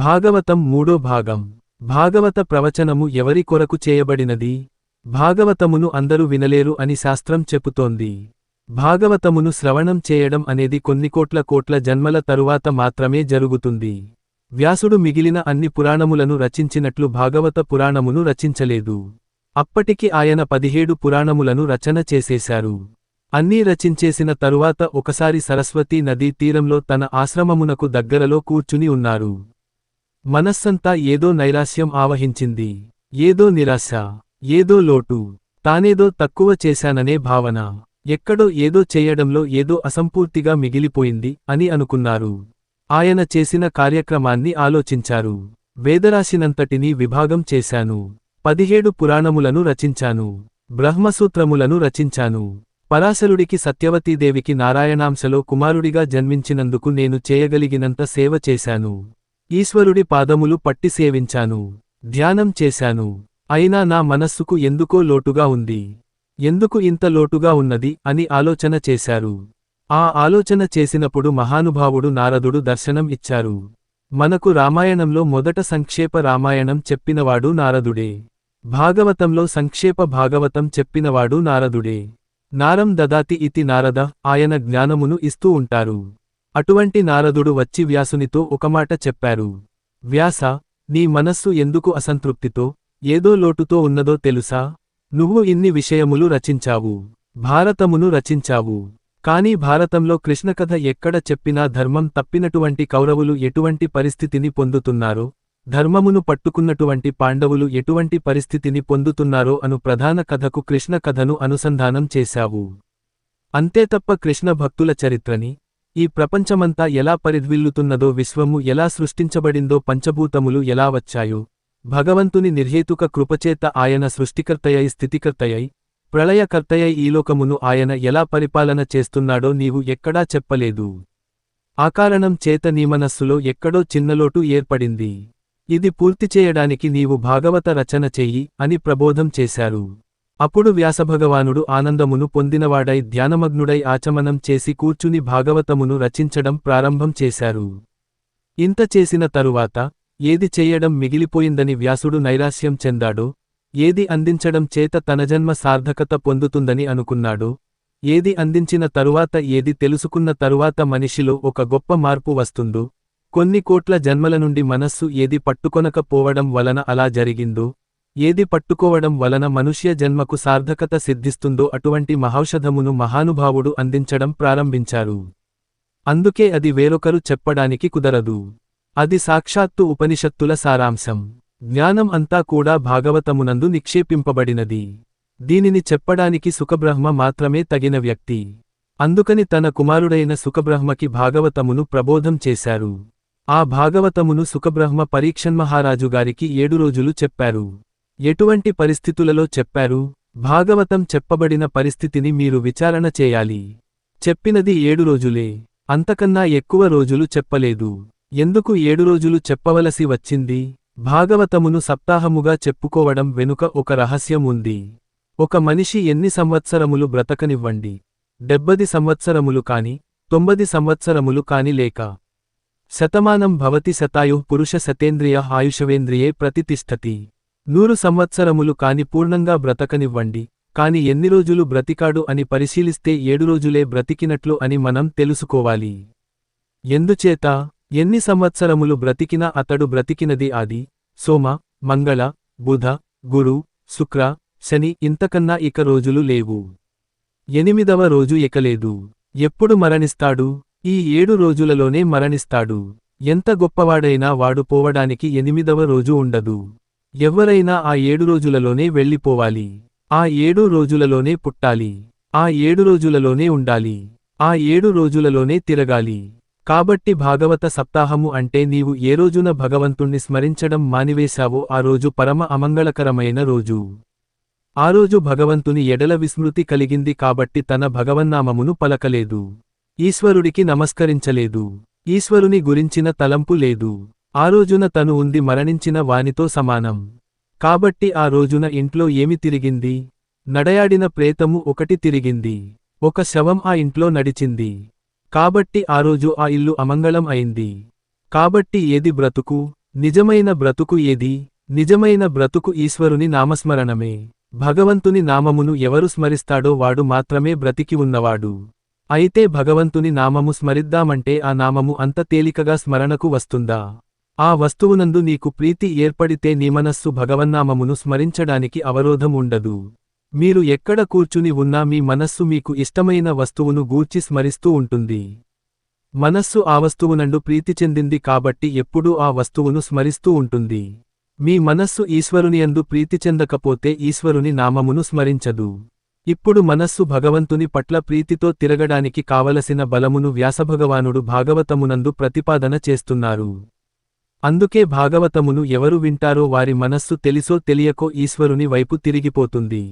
భాగవతం మూడో భాగం. భాగవత ప్రవచనము ఎవరి కొరకు చేయబడినది? భాగవతమును అందరూ వినలేరు అని శాస్త్రం చెపుతోంది. భాగవతమును శ్రవణం చేయడం అనేది కొన్ని కోట్ల కోట్ల జన్మల తరువాత మాత్రమే జరుగుతుంది. వ్యాసుడు మిగిలిన అన్ని పురాణములను రచించినట్లు భాగవత పురాణమును రచించలేదు. అప్పటికి ఆయన పదిహేడు పురాణములను రచన చేసేశారు. అన్నీ రచించేసిన తరువాత ఒకసారి సరస్వతీ నదీ తీరంలో తన ఆశ్రమమునకు దగ్గరలో కూర్చుని ఉన్నారు. మనస్సంతా ఏదో నైరాశ్యం ఆవహించింది ఏదో నిరాశ ఏదో లోటు తానేదో తక్కువ చేశాననే భావన ఎక్కడో ఏదో చేయడంలో ఏదో అసంపూర్తిగా మిగిలిపోయింది అని అనుకున్నారు. ఆయన చేసిన కార్యక్రమాన్ని ఆలోచించారు. వేదరాశినంతటినీ విభాగం చేశాను. పదిహేడు పురాణములను రచించాను. బ్రహ్మసూత్రములను రచించాను. పరాశరుడికి సత్యవతీదేవికి నారాయణాంశలో కుమారుడిగా జన్మించినందుకు నేను చేయగలిగినంత సేవ చేశాను. ఈశ్వరుడి పాదములు పట్టి సేవించాను ధ్యానం చేశాను. అయినా నా మనస్సుకు ఎందుకో లోటుగా ఉంది. ఎందుకు ఇంత లోటుగా ఉన్నది అని ఆలోచన చేశారు. ఆ ఆలోచన చేసినప్పుడు మహానుభావుడు నారదుడు దర్శనం ఇచ్చారు. మనకు రామాయణంలో మొదట సంక్షేప రామాయణం చెప్పినవాడు నారదుడే. భాగవతంలో సంక్షేప భాగవతం చెప్పినవాడు నారదుడే. నారం దదాతి ఇతి నారద ఆయన జ్ఞానమును ఇస్తూ ఉంటారు. అటువంటి నారదుడు వచ్చి వ్యాసునితో ఒకమాట చెప్పారు. వ్యాస నీ మనస్సు ఎందుకు అసంతృప్తితో ఏదో లోటుతో ఉన్నదో తెలుసా? నువ్వు ఇన్ని విషయములు రచించావు భారతమును రచించావు. కాని భారతంలో కృష్ణకథ ఎక్కడ చెప్పినా ధర్మం తప్పినటువంటి కౌరవులు ఎటువంటి పరిస్థితిని పొందుతున్నారో ధర్మమును పట్టుకున్నటువంటి పాండవులు ఎటువంటి పరిస్థితిని పొందుతున్నారో అను ప్రధాన కథకు కృష్ణ కథను అనుసంధానం చేశావు. అంతే తప్ప కృష్ణ భక్తుల చరిత్రని ఈ ప్రపంచమంతా ఎలా పరిద్విల్లుతున్నదో విశ్వము ఎలా సృష్టించబడిందో పంచభూతములు ఎలా వచ్చాయో. భగవంతుని నిర్హేతుక కృపచేత ఆయన సృష్టికర్తయై స్థితికర్తయై ప్రళయకర్తయై ఈలోకమును ఆయన ఎలా పరిపాలన చేస్తున్నాడో నీవు ఎక్కడా చెప్పలేదు. ఆకారణం చేత నీ మనస్సులో ఎక్కడో చిన్నలోటు ఏర్పడింది. ఇది పూర్తి చేయడానికి నీవు భాగవత రచన చెయ్యి అని ప్రబోధం చేశారు. అప్పుడు వ్యాసభగవానుడు ఆనందమును పొందినవాడై ధ్యానమగ్నుడై ఆచమనం చేసి కూర్చుని భాగవతమును రచించడం ప్రారంభం చేశారు. ఇంత చేసిన తరువాత ఏది చెయ్యడం మిగిలిపోయిందని వ్యాసుడు నైరాశ్యం చెందాడో ఏది అందించడం చేత తన జన్మ సార్థకత పొందుతుందని అనుకున్నాడో ఏది అందించిన తరువాత ఏది తెలుసుకున్న తరువాత మనిషిలో ఒక గొప్ప మార్పు వస్తుందో కొన్ని కోట్ల జన్మల నుండి మనస్సు ఏది పట్టుకొనకపోవడం వలన అలా జరిగిందో ఏది పట్టుకోవడం వలన మనుష్య జన్మకు సార్థకత సిద్ధిస్తుందో అటువంటి మహౌషధమును మహానుభావుడు అందించడం ప్రారంభించారు. అందుకే అది వేరొకరు చెప్పడానికి కుదరదు. అది సాక్షాత్తు ఉపనిషత్తుల సారాంశం. జ్ఞానం అంతా కూడా భాగవతమునందు నిక్షేపింపబడినది. దీనిని చెప్పడానికి సుఖబ్రహ్మ మాత్రమే తగిన వ్యక్తి. అందుకని తన కుమారుడైన సుఖబ్రహ్మకి భాగవతమును ప్రబోధం చేశారు. ఆ భాగవతమును సుఖబ్రహ్మ పరీక్షన్మహారాజుగారికి ఏడు రోజులు చెప్పారు. ఎటువంటి పరిస్థితులలో చెప్పారు? భాగవతం చెప్పబడిన పరిస్థితిని మీరు విచారణ చేయాలి. చెప్పినది ఏడు రోజులే. అంతకన్నా ఎక్కువ రోజులు చెప్పలేదు. ఎందుకు ఏడు రోజులు చెప్పవలసి వచ్చింది? భాగవతమును సప్తాహముగా చెప్పుకోవడం వెనుక ఒక రహస్యం ఉంది. ఒక మనిషి ఎన్ని సంవత్సరములు బ్రతకనివ్వండి? డెబ్బది సంవత్సరములు కాని తొంభది సంవత్సరములు కాని లేక. శతమానం భవతి శతాయు పురుష శతేంద్రియ ఆయుషవేంద్రియే ప్రతితిష్టతి. నూరు సంవత్సరములు కాని పూర్ణంగా బ్రతకనివ్వండి. కాని ఎన్ని రోజులు బ్రతికాడు అని పరిశీలిస్తే ఏడు రోజులే బ్రతికినట్లు అని మనం తెలుసుకోవాలి. ఎందుచేత? ఎన్ని సంవత్సరములు బ్రతికినా అతడు బ్రతికినది ఆది సోమ మంగళ బుధ గురు శుక్ర శని ఇంతకన్నా ఇక రోజులు లేవు. ఎనిమిదవ రోజు ఎకలేదు ఎప్పుడు మరణిస్తాడు? ఈ ఏడు రోజులలోనే మరణిస్తాడు. ఎంత గొప్పవాడైనా వాడు పోవడానికి ఎనిమిదవ రోజు ఉండదు. ఎవరైనా ఆ ఏడు రోజులలోనే వెళ్ళిపోవాలి. ఆ ఏడు రోజులలోనే పుట్టాలి. ఆ ఏడు రోజులలోనే ఉండాలి. ఆ ఏడు రోజులలోనే తిరగాలి. కాబట్టి భాగవత సప్తాహము అంటే నీవు ఏ రోజున భగవంతుణ్ణి స్మరించడం మానివేశావో ఆ రోజు పరమ అమంగళకరమైన రోజు. ఆ రోజు భగవంతుని ఎడల విస్మృతి కలిగింది కాబట్టి తన భగవన్నామమును పలకలేదు. ఈశ్వరుడికి నమస్కరించలేదు. ఈశ్వరుని గురించిన తలంపు లేదు. ఆ రోజున తను ఉంది మరణించిన వానితో సమానం. కాబట్టి ఆ రోజున ఇంట్లో ఏమి తిరిగింది? నడయాడిన ప్రేతము ఒకటి తిరిగింది. ఒక శవం ఆ ఇంట్లో నడిచింది. కాబట్టి ఆ రోజు ఆ ఇల్లు అమంగళం అయింది. కాబట్టి ఏది బ్రతుకు? నిజమైన బ్రతుకు ఏది? నిజమైన బ్రతుకు ఈశ్వరుని నామస్మరణమే. భగవంతుని నామమును ఎవరు స్మరిస్తాడో వాడు మాత్రమే బ్రతికి ఉన్నవాడు. అయితే భగవంతుని నామము స్మరిద్దామంటే ఆ నామము అంత తేలికగా స్మరణకు వస్తుందా? ఆ వస్తువునందు నీకు ప్రీతి ఏర్పడితే నీ మనస్సు భగవన్నామమును స్మరించడానికి అవరోధం ఉండదు. మీరు ఎక్కడ కూర్చుని ఉన్నా మీ మనస్సు మీకు ఇష్టమైన వస్తువును గూర్చి స్మరిస్తూ ఉంటుంది. మనస్సు ఆ వస్తువునందు ప్రీతి చెందింది కాబట్టి ఎప్పుడూ ఆ వస్తువును స్మరిస్తూ ఉంటుంది. మీ మనస్సు ఈశ్వరునియందు ప్రీతి చెందకపోతే ఈశ్వరుని నామమును స్మరించదు. ఇప్పుడు మనస్సు భగవంతుని పట్ల ప్రీతితో తిరగడానికి కావలసిన బలమును వ్యాసభగవానుడు భాగవతమునందు ప్రతిపాదన చేస్తున్నారు. అందుకే భాగవతమును ఎవరు వింటారో వారి మనస్సు తెలిసో తెలియకో ఈశ్వరుని వైపు తిరిగిపోతుంది.